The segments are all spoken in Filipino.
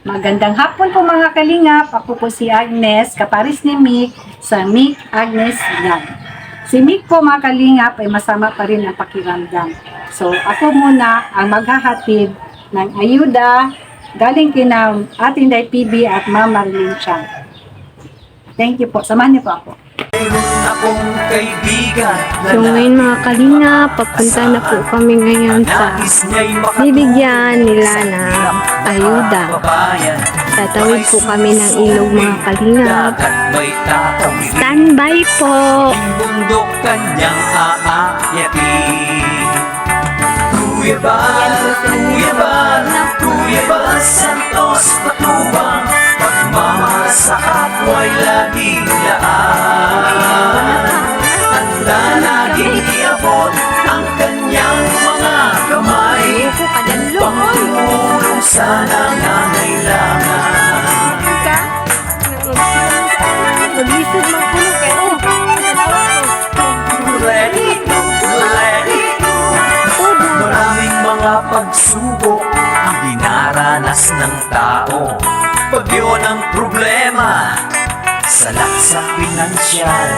Magandang hapon po mga kalingap. Ako po si Agnes, kaparis ni Mick sa Mick Agnes Vlog. Si Mick po mga kalingap ay masama pa rin ang pakiramdam. So ako muna ang maghahatid ng ayuda galing kina ating Day PB at Ma'am Marilyn Chang. Thank you po. Samahan niyo po ako. Akong So ngayon mga kalinga, papunta na po kami ngayon sa bibigyan nila ng ayuda. Tatawid po kami ng ilog mga tatawid. Standby po! Bundok kanyang aakyatin. Kuya Bal, Kuya Bal, pagsubok ang dinaranas ng tao. Bagyo ng problema sa pinansyal.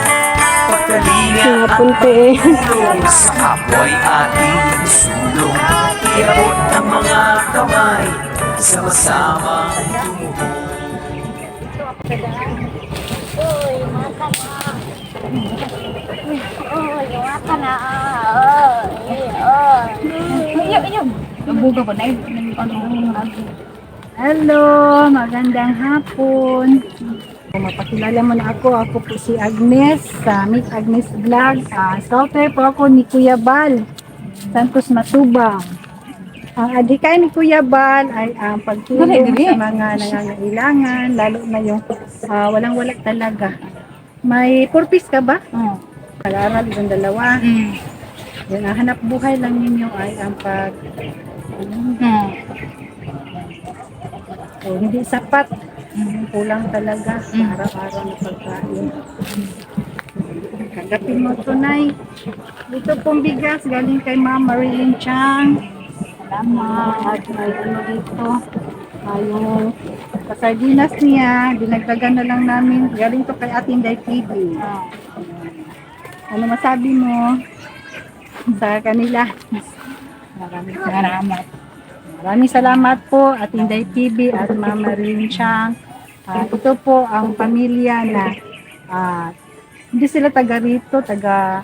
Pagkalinga Mga at punte. pagtulong Sa kapwa'y ating sulong. Iabot ang mga kamay Sama-samang tumuhong Hello, magandang hapon. Mapakilala mo na ako. Ako po si Agnes sa Mick Agnes Vlog. Uh, Scouter po ako ni Kuya Bal, Santos Matubang. Ang adhikay ni Kuya Bal ay ang pagtulong sa mga nangangailangan, lalo na yung ah, walang-wala talaga. May purpose ka ba? Oh. Pag-aaral yung dalawa. Mm. Yan, hanap buhay lang ninyo ay ang pag... ano, Mm. o, hindi sapat. Kulang talaga sa Mm. araw-araw na pagkain. Kagapin mo tunay. Dito pong bigas galing kay Ma'am Marilyn Chang. Salamat. At may ano dito. Ah, yung kasardinas niya, dinagdagan na lang namin. Galing to kay ating Day TV. Ano masabi mo sa kanila? Maraming salamat. Maraming salamat po at Inday TV at Mama Rin Chang. Ah, ito po ang pamilya na ah, hindi sila taga rito, taga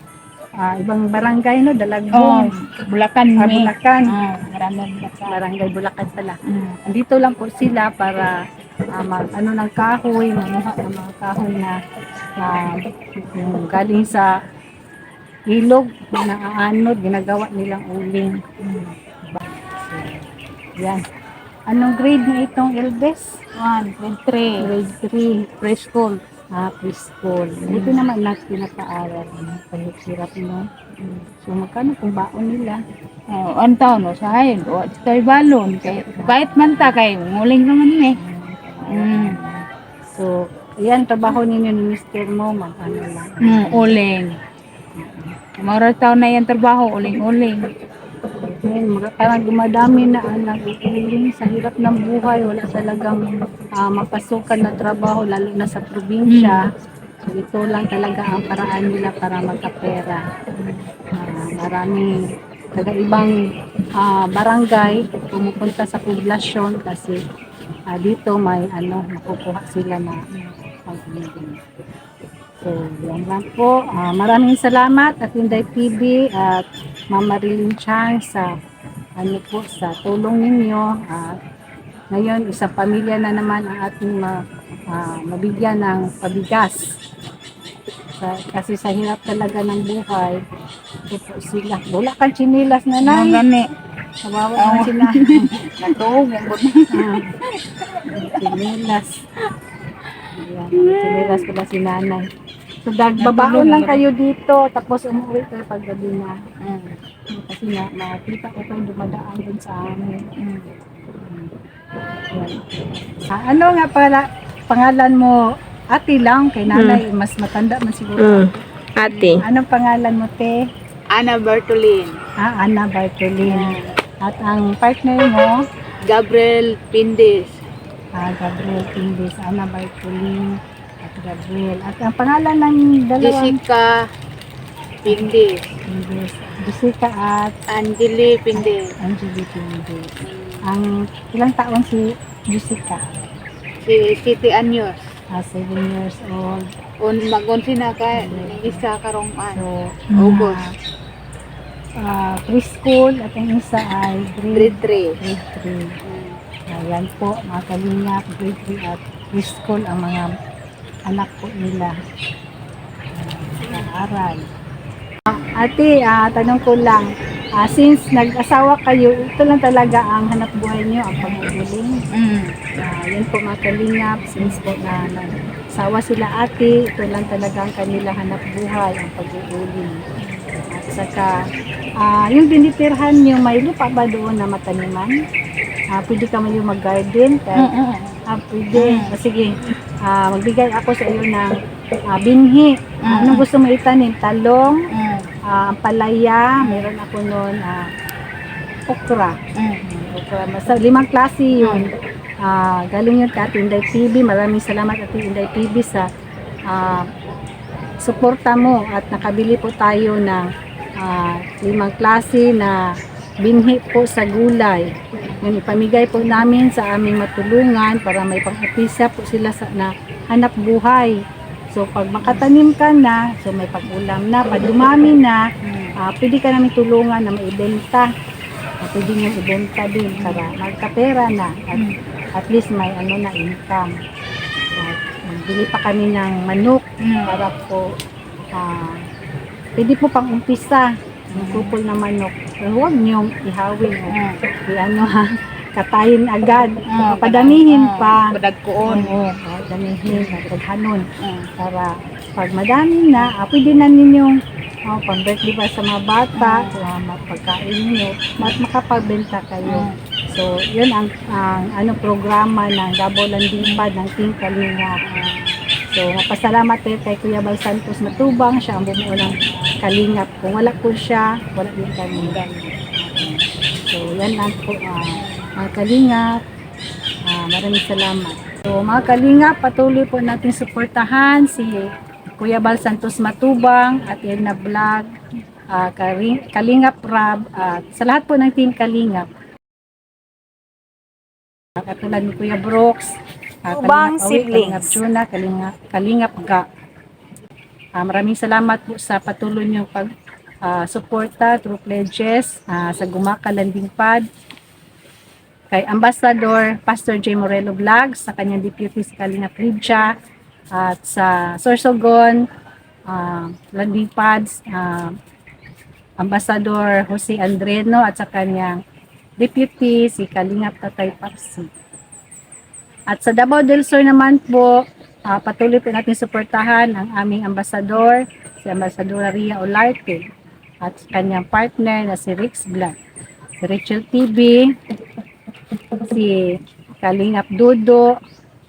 ah, ibang barangay no, Oh, Dalagbong, Bulacan me. Bulacan, Ah, maraming Bulacan. barangay Bulacan pala. Mm. Andito lang po sila para ah, mag, ano ng kahoy, ng mga kahoy na na yung galing sa ilog na naaanod, ginagawa nilang uling. Yan. Anong grade na itong Eldes? One, grade three. Grade 3, preschool. Ah, preschool. Dito naman na pinapaaral. Pahirap mo. So, magkano kung baon nila? Oh, ang taon no, sa hayin. O, kay balon. Kay, bait man ta, kay muling naman eh. Mm. So, yan, trabaho ninyo ni Mr. mo, mag-ano lang. Mm, uling. Mga taon na yan trabaho, uling-uling. Ngayon, mga na ang nag-uuling sa hirap ng buhay. Wala talagang ah, mapasukan na trabaho, lalo na sa probinsya. So, ito lang talaga ang paraan nila para magkapera. Ah, maraming taga ah, barangay pumupunta sa poblasyon kasi ah, dito may ano makukuha sila na pag-ibig. So, yan lang po. Ah, maraming salamat at Inday TV at Mama Rilin Chang sa ano po sa tulong ninyo. At ngayon, isang pamilya na naman ang ating ma, ah, mabigyan ng pabigas. Sa, kasi sa hirap talaga ng buhay, ito po sila. Wala kang chinilas na Mga nay. gani. Kawawa naman sila. Natuog, buto. Ah, Chinilas. Ayan, chinilas pala si nanay. So, dagbabaon lang kayo dito, tapos umuwi kayo paggabi na. Mm. Kasi na, nakita ko kayo dumadaan dun sa amin. Mm. Ah, ano nga pala, pangalan mo, ate lang, kay nanay, mas matanda man siguro. Mm. Ate. Anong pangalan mo, te? Ana Bertolin. Ah, Ana Bartolin. At ang partner mo, Gabriel Pindes. ah, Gabriel Pindis, Ana Bartolin, Gabriel. At ang pangalan ng dalawang Jessica Pindi. Pindis, Jessica at Angeli Pindi. Angeli Pindis. Ang ilang taon si Jessica? Si City Anyos. Ah, 7 years old. On magunsi na ka isa karong an. So, August. ah, preschool at ang isa ay grade, Grade 3. grade 3. Ayan po, mga kalingap, grade 3 at preschool ang mga anak po nila. Uh, aral. Ate, ah, tanong ko lang, ah, since nag-asawa kayo, ito lang talaga ang hanap buhay niyo, ang pag-uuling. Mm. Ah, yan po mga kalingap, since po na nag-asawa sila ate, ito lang talaga ang kanila hanap buhay, ang pag-uuling. At saka, ah, yung binitirhan niyo, may lupa ba doon na mataniman? Ah, pwede ka man yung mag-garden, kahit Mm. Ah, pwede. Ah, sige. Ah, magbigay ako sa iyo ng ah, binhi. Ah, anong gusto mo itanim? Talong, Mm. ah, ampalaya, meron ako noon ah, okra. Mm. okra. Basta limang klase yun. Ah, galing yun kay Ate Inday PB. Maraming salamat Ate Inday PB sa ah, suporta mo at nakabili po tayo ng ah, limang klase na binhi po sa gulay. Yung ipamigay po namin sa aming matulungan para may pang-apisa po sila sa na hanap buhay. So pag makatanim ka na, so may pag-ulam na, pag dumami na, ah, pwede ka namin tulungan na maibenta. Uh, pwede nyo ibenta din para magkapera na at at least may ano na income. At bili pa kami ng manok Mm. para po ah pwede po pang umpisa yung kupol na manok. Pero huwag niyong ihawin o Mm. i ano ha, katayin agad. Mm. Padamihin Mm. pa. Padagkuon. Oo, oh, damihin, nagdaghanon Mm. para pag madami na, ah, pwede na ninyong oh, pang-birthday pa sa mga bata, mm. mapagkain ninyo, at makapagbenta kayo. So, yun ang, ang ano programa ng Double Landipad ng Team Kalinga. So, napasalamat tayo kay Kuya Bal Santos Matubang, siya ang bumuo ng Kalingap. Kung wala po siya, wala din kami. So, yan lang po, ah, mga Kalingap. Ah, maraming salamat. So, mga Kalingap, patuloy po natin suportahan si Kuya Bal Santos Matubang at Edna Vlog, Karing- Kalingap Rab, at sa lahat po ng Team Kalingap. Katulad ni Kuya Brooks, Tubang Kalingap Awi. Kalingap Juna, Kalingap, Kalingap Ga. Ah, maraming salamat po sa patuloy niyong pag ah, suporta through pledges ah, sa Gumaka Landing Pad kay Ambassador Pastor J. Morelo Vlog sa kanyang deputy sa Kalingap Libja at sa Sorsogon ah, Landing Pads ah, Ambassador Jose Andreno at sa kanyang deputy si Kalingap Tatay Papsi. At sa Davao del Sur naman po, ah, patuloy po natin suportahan ang aming ambasador, si Ambasador Ria Olarte at kanyang partner na si Rix Black, si Rachel TV, si Kalingap Dudo,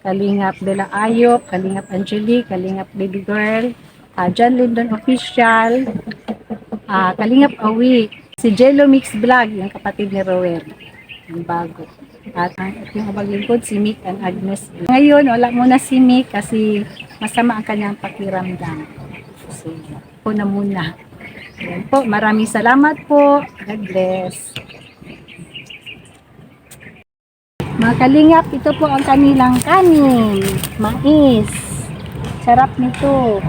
Kalingap Dela Ayop, Kalingap Angelique, Kalingap Baby Girl, uh, John Lindon Official, ah, Kalingap Awi, si Jello Mix Vlog, yung kapatid ni Rower, yung bago. At ang ating maglingkod, si Mick and Agnes. Ngayon, wala muna si Mick kasi masama ang kanyang pakiramdam. So, po na muna. Ayan po, maraming salamat po. God bless. Mga kalingap, ito po ang kanilang kanin. Mais. Sarap nito.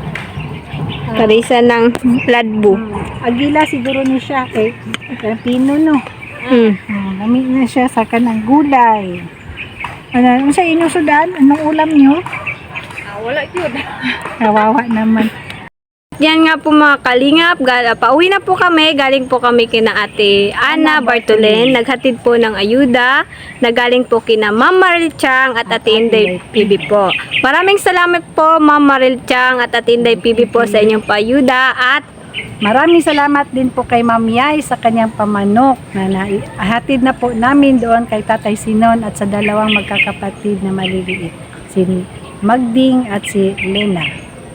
Ah, Parisa ng ladbo. hmm, agila siguro ni siya. Eh, pino no. Mm. Hmm, Nami na siya sa kanang gulay. Ano, ano sa inyo sudan? Anong ulam nyo? Ah, wala yun. Kawawa naman. Yan nga po mga kalingap, gal- pauwi na po kami, galing po kami kina ate Ana Bartolen, naghatid po ng ayuda, nagaling po kina Ma'am Maril Chang at ate Inday PB po. Maraming salamat po Ma'am Maril Chang at ate Inday PB po sa inyong paayuda at Maraming salamat din po kay Ma'am Yai sa kanyang pamanok na naihatid na po namin doon kay Tatay Sinon at sa dalawang magkakapatid na maliliit. Si Magding at si Lena.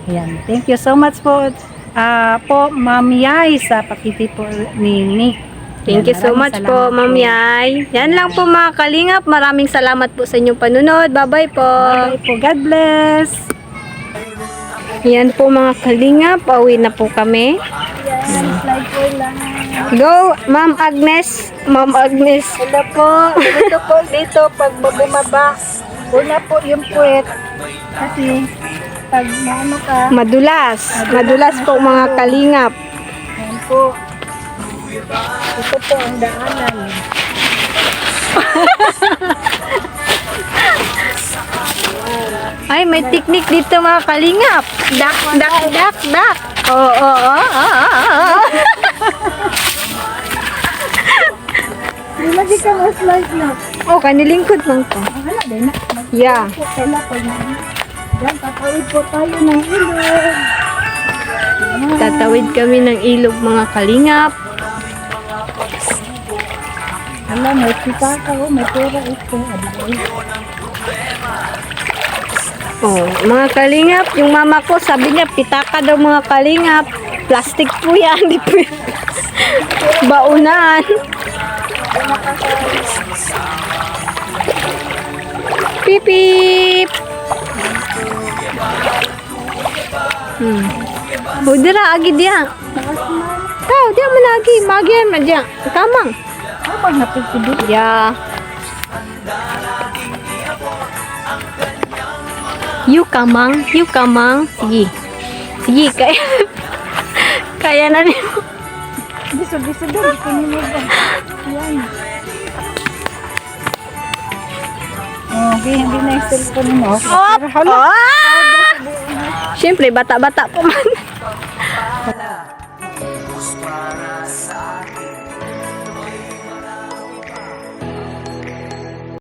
Ayan. Thank you so much po ah, po Ma'am Yai sa pakiti po ni Nick Thank you so much po, Ma'am Yay. Yan lang po mga kalingap. Maraming salamat po sa inyong panunod. Bye-bye po. Bye po. God bless. Yan po mga kalingap. Pauwi na po kami. Po. Go, Ma'am Agnes. Ma'am Agnes. Hello po. Dito po dito pag bumaba. Una po yung puwet. Kasi pag ano ka, Madulas. Madulas po mga kalingap. yan po. Ito po ang daanan. Ay, may technique dito mga kalingap. Dak, dak, dak, dak. Oo, oo, oo, oo, oo. Lagi ka mas slide na. Oh, kanilingkod lang to. Wala din na. Yeah. Pag Yan, tatawid po tayo ng ilog. Tatawid kami ng ilog mga kalingap. Hala, may pitaka ko, may pera ito. Abay. Oh, mga kalingap, yung mama ko sabi niya pitaka daw mga kalingap. Plastic po yan, di po yan. Baunan. Pip pip. Hmm. O dira agi dia. Kau dia mana lagi? Bagian aja. Kamang. Apa ko dito? Ya. Yuk kamang, yuk kamang. Sige. Sige, kaya. kaya na rin. Bisog-bisog daw. Yan. Okay, hindi na mo. Oh! oh! Siyempre, bata-bata po.